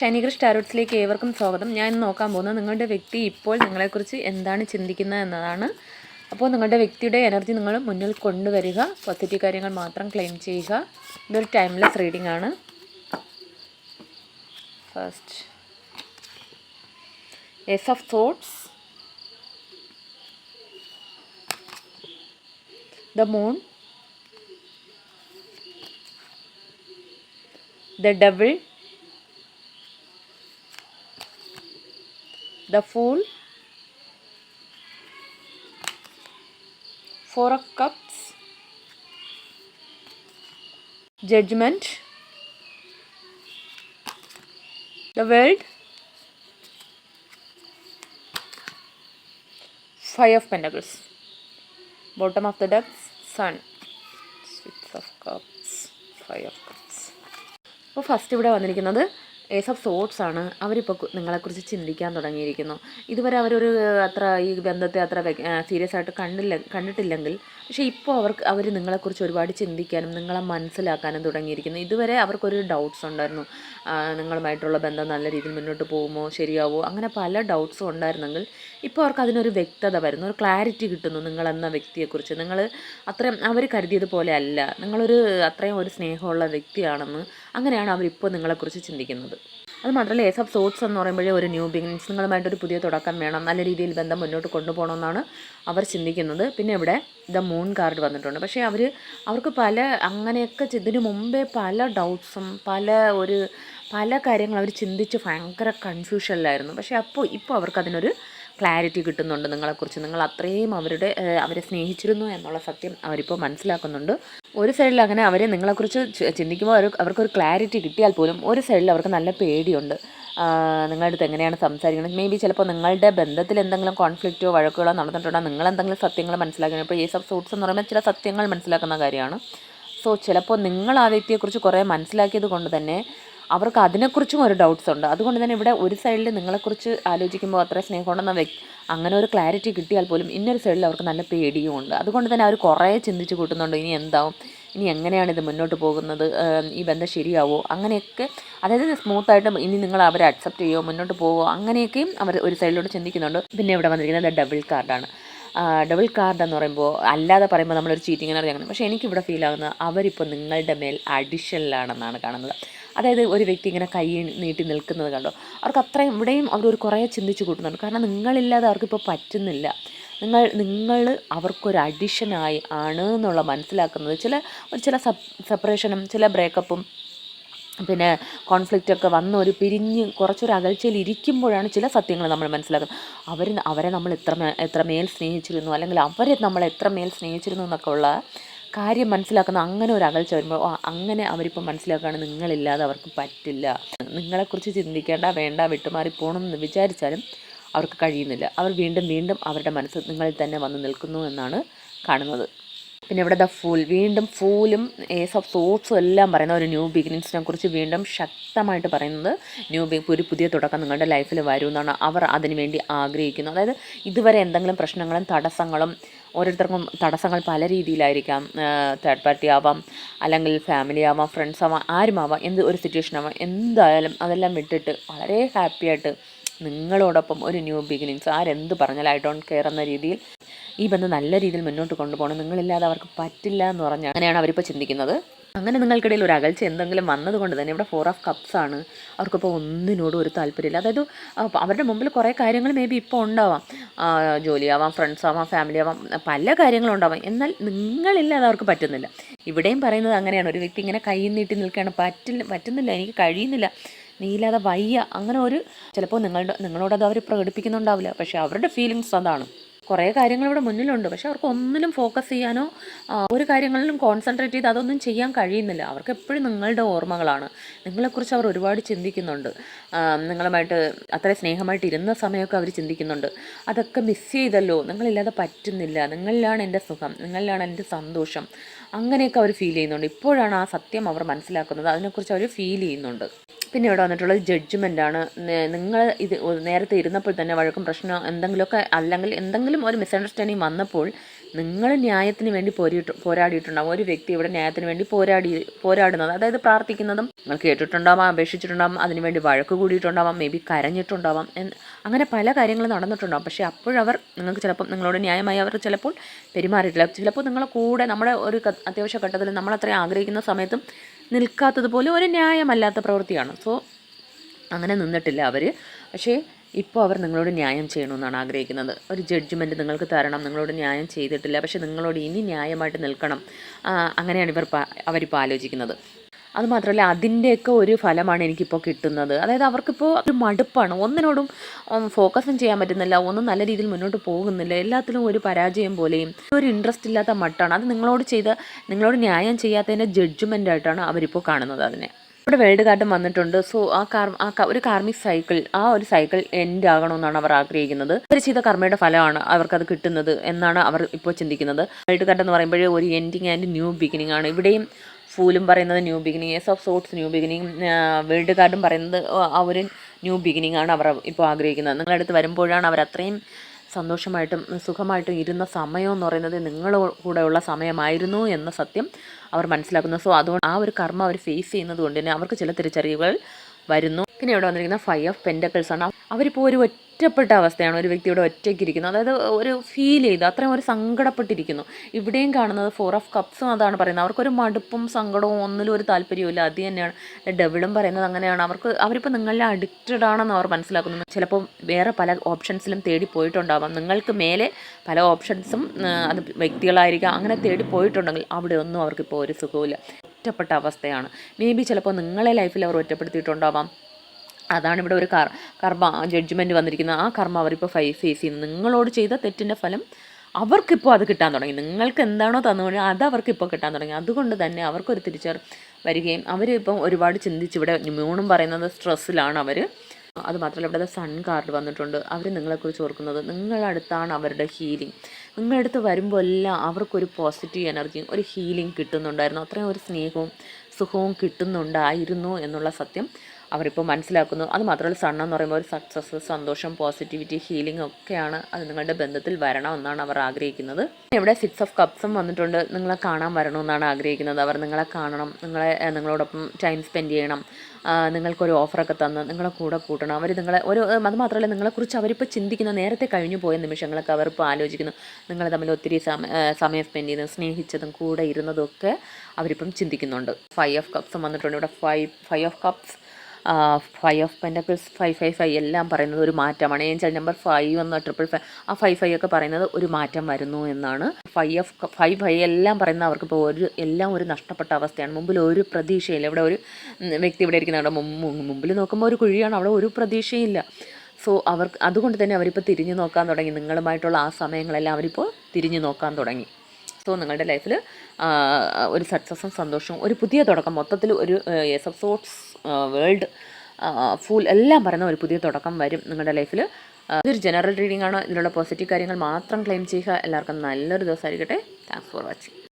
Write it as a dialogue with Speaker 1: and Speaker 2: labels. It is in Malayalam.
Speaker 1: ഷൈനികൃഷ് ടാരോട്സിലേക്ക് ഏവർക്കും സ്വാഗതം. ഞാൻ ഇന്ന് നോക്കാൻ പോകുന്നത് നിങ്ങളുടെ വ്യക്തി ഇപ്പോൾ നിങ്ങളെക്കുറിച്ച് എന്താണ് ചിന്തിക്കുന്നത് എന്നതാണ്. അപ്പോൾ നിങ്ങളുടെ വ്യക്തിയുടെ എനർജി നിങ്ങൾ മുന്നിൽ കൊണ്ടുവരിക. പോസിറ്റീവ് കാര്യങ്ങൾ മാത്രം ക്ലെയിം ചെയ്യുക. ഇതൊരു ടൈംലെസ് റീഡിംഗ് ആണ്. First ace of swords the moon the devil, the full four of cups, judgment, the world, five of pentacles. bottom of the deck sun six of cups five of cups അപ്പോൾ ഫസ്റ്റ് ഇവിടെ വന്നിരിക്കുന്നത് ഏസ് ഓഫ് സോട്ട്സ് ആണ്. അവരിപ്പോൾ നിങ്ങളെക്കുറിച്ച് ചിന്തിക്കാൻ തുടങ്ങിയിരിക്കുന്നു. ഇതുവരെ അവരൊരു അത്ര ഈ ബന്ധത്തെ അത്ര സീരിയസ് ആയിട്ട് കണ്ടില്ല കണ്ടിട്ടില്ലെങ്കിൽ പക്ഷേ ഇപ്പോൾ അവർക്ക് അവർ നിങ്ങളെക്കുറിച്ച് ഒരുപാട് ചിന്തിക്കാനും നിങ്ങളെ മനസ്സിലാക്കാനും തുടങ്ങിയിരിക്കുന്നു. ഇതുവരെ അവർക്കൊരു ഡൗട്ട്സ് ഉണ്ടായിരുന്നു. നിങ്ങളുമായിട്ടുള്ള ബന്ധം നല്ല രീതിയിൽ മുന്നോട്ട് പോകുമോ ശരിയാവുമോ അങ്ങനെ പല ഡൗട്ട്സും ഉണ്ടായിരുന്നെങ്കിൽ ഇപ്പോൾ അവർക്ക് അതിനൊരു വ്യക്തത വരുന്നു. ഒരു ക്ലാരിറ്റി കിട്ടുന്നു നിങ്ങളെന്ന വ്യക്തിയെക്കുറിച്ച്. നിങ്ങൾ അത്രയും അവർ കരുതിയതുപോലെ അല്ല. നിങ്ങളൊരു അത്രയും ഒരു സ്നേഹമുള്ള വ്യക്തിയാണെന്ന് അങ്ങനെയാണ് അവരിപ്പോൾ നിങ്ങളെക്കുറിച്ച് ചിന്തിക്കുന്നത്. അത് മാത്രമല്ല ഏസ് ഓഫ് സോട്ട്സ് എന്ന് പറയുമ്പോഴേ ഒരു ന്യൂ ബിഗിനിങ്സ് നിങ്ങളുമായിട്ട് ഒരു പുതിയ തുടക്കം വേണം. നല്ല രീതിയിൽ ബന്ധം മുന്നോട്ട് കൊണ്ടുപോകണമെന്നാണ് അവർ ചിന്തിക്കുന്നത്. പിന്നെ ഇവിടെ ദ മൂൺ കാർഡ് വന്നിട്ടുണ്ട്. പക്ഷേ അവർ അവർക്ക് പല അങ്ങനെയൊക്കെ ഇതിനു മുമ്പേ പല ഡൗട്ട്സും പല ഒരു പല കാര്യങ്ങൾ അവർ ചിന്തിച്ച് ഭയങ്കര കൺഫ്യൂഷനിലായിരുന്നു പക്ഷേ അപ്പോൾ ഇപ്പോൾ അവർക്ക് അതിനൊരു ക്ലാരിറ്റി കിട്ടുന്നുണ്ട് നിങ്ങളെക്കുറിച്ച്. നിങ്ങൾ അത്രയും അവരുടെ അവരെ സ്നേഹിച്ചിരുന്നു എന്നുള്ള സത്യം അവരിപ്പോൾ മനസ്സിലാക്കുന്നുണ്ട്. ഒരു സൈഡിൽ അങ്ങനെ അവരെ നിങ്ങളെക്കുറിച്ച് ചിന്തിക്കുമ്പോൾ അവർ അവർക്കൊരു ക്ലാരിറ്റി കിട്ടിയാൽ പോലും ഒരു സൈഡിൽ അവർക്ക് നല്ല പേടിയുണ്ട്. നിങ്ങളുടെ അടുത്ത് എങ്ങനെയാണ് സംസാരിക്കുന്നത്? മേ ബി ചിലപ്പോൾ നിങ്ങളുടെ ബന്ധത്തിൽ എന്തെങ്കിലും കോൺഫ്ലിക്റ്റോ വഴക്കുകളോ നടന്നിട്ടുണ്ടോ? നിങ്ങൾ എന്തെങ്കിലും സത്യങ്ങൾ മനസ്സിലാക്കണം ഇപ്പോൾ ഏസ് ഓഫ് സൂട്ട്സ് എന്ന് പറയുമ്പോൾ ചില സത്യങ്ങൾ മനസ്സിലാക്കുന്ന കാര്യമാണ്. സോ ചിലപ്പോൾ നിങ്ങൾ ആ വ്യക്തിയെക്കുറിച്ച് കുറേ മനസ്സിലാക്കിയത് കൊണ്ട് തന്നെ അവർക്ക് അതിനെക്കുറിച്ചും ഒരു ഡൗട്ട്സ് ഉണ്ട്. അതുകൊണ്ട് തന്നെ ഇവിടെ ഒരു സൈഡിൽ നിങ്ങളെക്കുറിച്ച് ആലോചിക്കുമ്പോൾ അത്ര സ്നേഹമുണ്ടെന്ന വ്യക്തി അങ്ങനെ ഒരു ക്ലാരിറ്റി കിട്ടിയാൽ പോലും ഇന്നൊരു സൈഡിൽ അവർക്ക് നല്ല പേടിയും ഉണ്ട്. അതുകൊണ്ട് തന്നെ അവർ കുറേ ചിന്തിച്ച് കൂട്ടുന്നുണ്ട്. ഇനി എന്താവും? ഇനി എങ്ങനെയാണ് ഇത് മുന്നോട്ട് പോകുന്നത്? ഈ ബന്ധം ശരിയാവോ? അങ്ങനെയൊക്കെ അതായത് സ്മൂത്തായിട്ട് ഇനി നിങ്ങൾ അവരെ അക്സെപ്റ്റ് ചെയ്യുമോ മുന്നോട്ട് പോവോ? അങ്ങനെയൊക്കെയും അവർ ഒരു സൈഡിലോട്ട് ചിന്തിക്കുന്നുണ്ട്. പിന്നെ ഇവിടെ വന്നിരിക്കുന്നത് ഡബിൾ കാർഡാണ് ഡബിൾ കാർഡ് എന്ന് പറയുമ്പോൾ അല്ലാതെ പറയുമ്പോൾ നമ്മളൊരു ചീറ്റിംഗ് അറിയാം പക്ഷേ എനിക്കിവിടെ ഫീൽ ആകുന്നത് അവരിപ്പോൾ നിങ്ങളുടെ മേൽ അഡിഷനിലാണെന്നാണ് കാണുന്നത്. അതായത് ഒരു വ്യക്തി ഇങ്ങനെ കൈ നീട്ടി നിൽക്കുന്നത് കണ്ടോ? അവർക്ക് അത്രയും ഇവിടെയും അവർ ഒരു കുറേ ചിന്തിച്ച് കൂട്ടുന്നുണ്ട്. കാരണം നിങ്ങളില്ലാതെ അവർക്കിപ്പോൾ പറ്റുന്നില്ല. നിങ്ങൾ നിങ്ങൾ അവർക്കൊരു അഡിഷനായി ആണ് എന്നുള്ള മനസ്സിലാക്കുന്നത്. ചില ചില സെപ്പറേഷനും ചില ബ്രേക്കപ്പും പിന്നെ കോൺഫ്ലിക്റ്റ് ഒക്കെ വന്ന് ഒരു പിരിഞ്ഞ് കുറച്ചൊരു അകൽച്ചയിൽ ഇരിക്കുമ്പോഴാണ് ചില സത്യങ്ങൾ നമ്മൾ മനസ്സിലാക്കുന്നത്. അവർ അവരെ നമ്മൾ എത്ര എത്ര മേൽ സ്നേഹിച്ചിരുന്നു? അല്ലെങ്കിൽ അവരെ നമ്മൾ എത്ര മേൽ സ്നേഹിച്ചിരുന്നു എന്നൊക്കെ ഉള്ള കാര്യം മനസ്സിലാക്കുന്ന അങ്ങനെ ഒരു അകൽച്ച വരുമ്പോൾ അങ്ങനെ അവരിപ്പോൾ മനസ്സിലാക്കുകയാണ് നിങ്ങളില്ലാതെ അവർക്ക് പറ്റില്ല. നിങ്ങളെക്കുറിച്ച് ചിന്തിക്കേണ്ട വേണ്ട വിട്ടുമാറി പോകണം എന്ന് വിചാരിച്ചാലും അവർക്ക് കഴിയുന്നില്ല. അവർ വീണ്ടും വീണ്ടും അവരുടെ മനസ്സ് നിങ്ങളിൽ തന്നെ വന്ന് നിൽക്കുന്നു എന്നാണ് കാണുന്നത്. പിന്നെ ഇവിടെ ദ ഫൂൽ വീണ്ടും ഫൂലും ഏസ് ഓഫ് സോട്ട്സും എല്ലാം പറയുന്ന ഒരു ന്യൂ ബിഗിനിങ്സിനെ കുറിച്ച് വീണ്ടും ശക്തമായിട്ട് പറയുന്നത് ന്യൂ ബി ഒരു പുതിയ തുടക്കം നിങ്ങളുടെ ലൈഫിൽ വരുമെന്നാണ് അവർ അതിനുവേണ്ടി ആഗ്രഹിക്കുന്നത് അതായത് ഇതുവരെ എന്തെങ്കിലും പ്രശ്നങ്ങളും തടസ്സങ്ങളും ഓരോരുത്തർക്കും തടസ്സങ്ങൾ പല രീതിയിലായിരിക്കാം. തേർഡ് പാർട്ടി ആവാം അല്ലെങ്കിൽ ഫാമിലി ആവാം ഫ്രണ്ട്സ് ആവാം ആരുമാവാം എന്ത് ഒരു സിറ്റുവേഷൻ ആവാം എന്തായാലും അതെല്ലാം വിട്ടിട്ട് വളരെ ഹാപ്പി ആയിട്ട് നിങ്ങളോടൊപ്പം ഒരു ന്യൂ ബിഗിനിങ്സ് ആരെന്ത് പറഞ്ഞാലും ഐ ഡോണ്ട് കെയർ എന്ന രീതിയിൽ ഈ ബന്ധം നല്ല രീതിയിൽ മുന്നോട്ട് കൊണ്ടുപോകണം. നിങ്ങളില്ലാതെ അവർക്ക് പറ്റില്ല എന്ന് പറഞ്ഞാൽ അങ്ങനെയാണ് അവരിപ്പോൾ ചിന്തിക്കുന്നത്. അങ്ങനെ നിങ്ങൾക്കിടയിൽ ഒരു അകൽച്ച എന്തെങ്കിലും വന്നതുകൊണ്ട് തന്നെ ഇവിടെ ഫോർ ഓഫ് കപ്സ് ആണ്. അവർക്കിപ്പോൾ ഒന്നിനോടും ഒരു താല്പര്യമില്ല. അതായത് അവരുടെ മുമ്പിൽ കുറേ കാര്യങ്ങൾ മേ ബി ഇപ്പോൾ ഉണ്ടാവാം. ജോലി ജോലിയാവാം ഫ്രണ്ട്സ് ആവാം ഫാമിലി ആവാം പല കാര്യങ്ങളും ഉണ്ടാവാം. എന്നാൽ നിങ്ങളില്ലാതെ അവർക്ക് പറ്റുന്നില്ല. ഇവിടെയും പറയുന്നത് അങ്ങനെയാണ്. ഒരു വ്യക്തി ഇങ്ങനെ കൈ നീട്ടി നിൽക്കുകയാണ്. പറ്റില്ല പറ്റുന്നില്ല എനിക്ക് കഴിയുന്നില്ല നീയില്ലാതെ വയ്യ. അങ്ങനെ ഒരു ചിലപ്പോൾ നിങ്ങളുടെ നിങ്ങളോടത് അവർ പ്രകടിപ്പിക്കുന്നുണ്ടാവില്ല. പക്ഷേ അവരുടെ ഫീലിങ്സ് അതാണ്. കുറേ കാര്യങ്ങൾ ഇവിടെ മുന്നിലുണ്ട്. പക്ഷെ അവർക്ക് ഒന്നിനും ഫോക്കസ് ചെയ്യാനോ ഒരു കാര്യങ്ങളിലും കോൺസെൻട്രേറ്റ് ചെയ്ത് അതൊന്നും ചെയ്യാൻ കഴിയുന്നില്ല. അവർക്ക് എപ്പോഴും നിങ്ങളുടെ ഓർമ്മകളാണ്. നിങ്ങളെക്കുറിച്ച് അവർ ഒരുപാട് ചിന്തിക്കുന്നുണ്ട്. നിങ്ങളുമായിട്ട് അത്ര സ്നേഹമായിട്ട് ഇരുന്ന സമയമൊക്കെ അവർ ചിന്തിക്കുന്നുണ്ട്. അതൊക്കെ മിസ് ചെയ്തല്ലോ. നിങ്ങളില്ലാതെ പറ്റുന്നില്ല. നിങ്ങളിലാണ് എന്റെ സുഖം. നിങ്ങളിലാണ് എന്റെ സന്തോഷം. അങ്ങനെയൊക്കെ അവർ ഫീൽ ചെയ്യുന്നുണ്ട്. ഇപ്പോഴാണ് ആ സത്യം അവർ മനസ്സിലാക്കുന്നത്. അതിനെക്കുറിച്ച് അവർ ഫീൽ ചെയ്യുന്നുണ്ട്. പിന്നെ ഇവിടെ വന്നിട്ടുള്ളത് ആണ്. നിങ്ങൾ ഇത് നേരത്തെ ഇരുന്നപ്പോൾ തന്നെ വഴക്കും പ്രശ്നം എന്തെങ്കിലുമൊക്കെ അല്ലെങ്കിൽ എന്തെങ്കിലും ഒരു മിസ്അണ്ടർസ്റ്റാൻഡിങ് വന്നപ്പോൾ നിങ്ങൾ ന്യായത്തിന് വേണ്ടി പോരിട്ട് പോരാടിയിട്ടുണ്ടാകും ഒരു വ്യക്തി ഇവിടെ ന്യായത്തിന് വേണ്ടി പോരാടി പോരാടുന്നത് അതായത് പ്രാർത്ഥിക്കുന്നതും നിങ്ങൾ കേട്ടിട്ടുണ്ടാവാം അപേക്ഷിച്ചിട്ടുണ്ടാവാം അതിനുവേണ്ടി വഴക്ക് കൂടിയിട്ടുണ്ടാവാം മേ ബി കരഞ്ഞിട്ടുണ്ടാവാം അങ്ങനെ പല കാര്യങ്ങളും നടന്നിട്ടുണ്ടാവും. പക്ഷേ അപ്പോഴവർ നിങ്ങൾക്ക് ചിലപ്പോൾ നിങ്ങളോട് ന്യായമായി അവർ ചിലപ്പോൾ പെരുമാറിയിട്ടില്ല. ചിലപ്പോൾ നിങ്ങളെ കൂടെ നമ്മുടെ ഒരു അത്യാവശ്യ ഘട്ടത്തിൽ നമ്മളത്രയും ആഗ്രഹിക്കുന്ന സമയത്തും നിൽക്കാത്തതുപോലെ ഒരു ന്യായമല്ലാത്ത പ്രവൃത്തിയാണ്. സോ അങ്ങനെ നിന്നിട്ടില്ല അവർ പക്ഷേ ഇപ്പോൾ അവർ നിങ്ങളോട് ന്യായം ചെയ്യണമെന്നാണ് ആഗ്രഹിക്കുന്നത്. ഒരു ജഡ്ജ്മെന്റ് നിങ്ങൾക്ക് തരണം നിങ്ങളോട് ന്യായം ചെയ്തിട്ടില്ല. പക്ഷേ നിങ്ങളോട് ഇനി ന്യായമായിട്ട് നിൽക്കണം. അങ്ങനെയാണ് ഇവർ അവരിപ്പോൾ ആലോചിക്കുന്നത്. അതുമാത്രമല്ല അതിന്റെയൊക്കെ ഒരു ഫലമാണ് എനിക്കിപ്പോൾ കിട്ടുന്നത്. അതായത് അവർക്കിപ്പോൾ ഒരു മടുപ്പാണ്. ഒന്നിനോടും ഫോക്കസും ചെയ്യാൻ പറ്റുന്നില്ല. ഒന്നും നല്ല രീതിയിൽ മുന്നോട്ട് പോകുന്നില്ല. എല്ലാത്തിലും ഒരു പരാജയം പോലെയും ഒരു ഇൻട്രസ്റ്റ് ഇല്ലാത്ത മട്ടാണ്. അത് നിങ്ങളോട് ചെയ്ത നിങ്ങളോട് ന്യായം ചെയ്യാത്തതിന്റെ ജഡ്ജ്മെന്റ് ആയിട്ടാണ് അവരിപ്പോൾ കാണുന്നത് അതിനെ. ഇവിടെ വേൾഡ് കാർഡും വന്നിട്ടുണ്ട്. സോ ആ കാർ ആ ഒരു കാർമിക് സൈക്കിൾ ആ ഒരു സൈക്കിൾ എൻഡ് ആകണമെന്നാണ് അവർ ആഗ്രഹിക്കുന്നത്. അവർ ചെയ്ത കർമ്മയുടെ ഫലമാണ് അവർക്കത് കിട്ടുന്നത് എന്നാണ് അവർ ഇപ്പോൾ ചിന്തിക്കുന്നത്. വേൾഡ് കാർഡ് എന്ന് പറയുമ്പോഴേ ഒരു എൻഡിങ് ആൻഡ് ന്യൂ ബിഗിനിങ് ആണ്. ഇവിടെയും ഫൂലും പറയുന്നത് new beginning ace of swords new beginning world കാർഡും പറയുന്നത് ആ ഒരു ന്യൂ ബിഗിനിങ് ആണ് അവർ ഇപ്പോൾ ആഗ്രഹിക്കുന്നത്. നിങ്ങളടുത്ത് വരുമ്പോഴാണ് അവർ അത്രയും സന്തോഷമായിട്ടും സുഖമായിട്ടും ഇരുന്ന സമയം എന്ന് പറയുന്നത് നിങ്ങളുടെ കൂടെയുള്ള സമയമായിരുന്നു എന്ന സത്യം അവർ മനസ്സിലാക്കുന്നു. സോ അതുകൊണ്ട് ആ ഒരു കർമ്മ അവർ ഫേസ് ചെയ്യുന്നത് കൊണ്ട് തന്നെ അവർക്ക് ചില തിരിച്ചറിവുകൾ വരുന്നു. പിന്നെ ഇവിടെ വന്നിരിക്കുന്ന ഫൈവ് ഓഫ് പെൻഡക്കിൾസ് ആണ്. അവരിപ്പോൾ ഒരു ഒറ്റപ്പെട്ട അവസ്ഥയാണ്. ഒരു വ്യക്തിയുടെ ഒറ്റയ്ക്ക് ഇരിക്കുന്നത് അതായത് ഒരു ഫീൽ ചെയ്ത്. അത്രയും ഒരു സങ്കടപ്പെട്ടിരിക്കുന്നു. ഇവിടെയും കാണുന്നത് ഫോർ ഓഫ് കപ്സും അതാണ് പറയുന്നത്. അവർക്കൊരു മടുപ്പും സങ്കടവും ഒന്നിലും ഒരു താല്പര്യമില്ല അത് തന്നെയാണ്. ഡബിളും പറയുന്നത് അങ്ങനെയാണ്. അവർക്ക് അവരിപ്പോൾ നിങ്ങളെ അഡിക്റ്റഡ് ആണെന്ന് അവർ മനസ്സിലാക്കുന്നു. ചിലപ്പോൾ വേറെ പല ഓപ്ഷൻസിലും തേടി പോയിട്ടുണ്ടാവാം. നിങ്ങൾക്ക് മേലെ പല ഓപ്ഷൻസും അത് വ്യക്തികളായിരിക്കാം. അങ്ങനെ തേടി പോയിട്ടുണ്ടെങ്കിൽ അവിടെ ഒന്നും അവർക്കിപ്പോൾ ഒരു സുഖമില്ല ഒറ്റപ്പെട്ട അവസ്ഥയാണ്. മേ ബി ചിലപ്പോൾ നിങ്ങളെ ലൈഫിൽ അവർ ഒറ്റപ്പെടുത്തിയിട്ടുണ്ടാവാം. അതാണ് ഇവിടെ ഒരു കർ കർമ്മ ജഡ്ജ്മെന്റ് വന്നിരിക്കുന്നത്. ആ കർമ്മ അവരിപ്പോൾ ഫൈ ഫേസ് ചെയ്യുന്നത് നിങ്ങളോട് ചെയ്ത തെറ്റിന്റെ ഫലം അവർക്കിപ്പോൾ അത് കിട്ടാൻ തുടങ്ങി. നിങ്ങൾക്ക് എന്താണോ തന്നുകൊണ്ട് അത് അവർക്കിപ്പോൾ കിട്ടാൻ തുടങ്ങി. അതുകൊണ്ട് തന്നെ അവർക്കൊരു തിരിച്ചർ വരികയും അവരിപ്പം ഒരുപാട് ചിന്തിച്ച് ഇവിടെ മൂണും പറയുന്നത് സ്ട്രെസ്സിലാണ് അവർ അത് മാത്രമല്ല ഇവിടെ സൺ കാർഡ് വന്നിട്ടുണ്ട്. അവർ നിങ്ങളെക്കുറിച്ച് ഓർക്കുന്നത് നിങ്ങളടുത്താണ് അവരുടെ ഹീലിംഗ്. നിങ്ങളടുത്ത് വരുമ്പോൾ എല്ലാം അവർക്കൊരു പോസിറ്റീവ് എനർജിയും ഒരു ഹീലിംഗ് കിട്ടുന്നുണ്ടായിരുന്നു. അത്രയും ഒരു സ്നേഹവും സുഖവും കിട്ടുന്നുണ്ടായിരുന്നു എന്നുള്ള സത്യം അവരിപ്പോൾ മനസ്സിലാക്കുന്നു. അത് മാത്രമല്ല സണ്ണം എന്ന് പറയുമ്പോൾ ഒരു സക്സസ് സന്തോഷം പോസിറ്റിവിറ്റി ഹീലിംഗ് ഒക്കെയാണ് അത് നിങ്ങളുടെ ബന്ധത്തിൽ വരണമെന്നാണ് അവർ ആഗ്രഹിക്കുന്നത്. ഇവിടെ സിക്സ് ഓഫ് കപ്സും വന്നിട്ടുണ്ട്. നിങ്ങളെ കാണാൻ വരണമെന്നാണ് ആഗ്രഹിക്കുന്നത്. അവർ നിങ്ങളെ കാണണം. നിങ്ങളെ നിങ്ങളോടൊപ്പം ടൈം സ്പെൻഡ് ചെയ്യണം. നിങ്ങൾക്കൊരു ഓഫറൊക്കെ തന്ന് നിങ്ങളെ കൂടെ കൂട്ടണം. അവർ നിങ്ങളെ ഒരു അത് മാത്രമല്ല നിങ്ങളെക്കുറിച്ച് അവരിപ്പോൾ ചിന്തിക്കുന്ന. നേരത്തെ കഴിഞ്ഞു പോയ നിമിഷങ്ങളൊക്കെ അവരിപ്പോൾ ആലോചിക്കുന്നു. നിങ്ങൾ തമ്മിൽ ഒത്തിരി സമയം സ്പെൻഡ് ചെയ്തതും സ്നേഹിച്ചതും കൂടെ ഇരുന്നതും ഒക്കെ അവരിപ്പം ചിന്തിക്കുന്നുണ്ട്. ഫൈവ് ഓഫ് കപ്സും വന്നിട്ടുണ്ട്. ഇവിടെ five five of cups five of pentacles five five five എല്ലാം പറയുന്നത് ഒരു മാറ്റമാണ്. ഏഞ്ചൽ നമ്പർ ഫൈവ് എന്ന ട്രിപ്പിൾ ഫൈവ് ആ ഫൈവ് ഫൈവ് ഒക്കെ പറയുന്നത് ഒരു മാറ്റം വരുന്നു എന്നാണ്. ഫൈവ് ഓഫ് ഫൈവ് ഫൈവ് എല്ലാം പറയുന്നത് അവർക്കിപ്പോൾ ഒരു എല്ലാം ഒരു നഷ്ടപ്പെട്ട അവസ്ഥയാണ്. മുമ്പിൽ ഒരു പ്രതീക്ഷയില്ല. ഇവിടെ ഒരു വ്യക്തി ഇവിടെ ഇരിക്കുന്ന അവിടെ മുമ്പിൽ നോക്കുമ്പോൾ ഒരു കുഴിയാണ്. അവിടെ ഒരു പ്രതീക്ഷയില്ല. സോ അവർക്ക് അതുകൊണ്ട് തന്നെ അവരിപ്പോൾ തിരിഞ്ഞു നോക്കാൻ തുടങ്ങി. നിങ്ങളുമായിട്ടുള്ള ആ സമയങ്ങളെല്ലാം അവരിപ്പോൾ തിരിഞ്ഞു നോക്കാൻ തുടങ്ങി. സോ നിങ്ങളുടെ ലൈഫിൽ ഒരു സക്സസും സന്തോഷവും ഒരു പുതിയ തുടക്കം മൊത്തത്തിൽ ഒരു ace of swords world full എല്ലാം പറയുന്ന ഒരു പുതിയ തുടക്കം വരും നിങ്ങളുടെ ലൈഫിൽ ഇതൊരു ജനറൽ റീഡിംഗ് ആണ്. ഇതിലുള്ള പോസിറ്റീവ് കാര്യങ്ങൾ മാത്രം ക്ലെയിം ചെയ്യുക. എല്ലാവർക്കും നല്ലൊരു ദിവസമായിരിക്കട്ടെ. Thanks for watching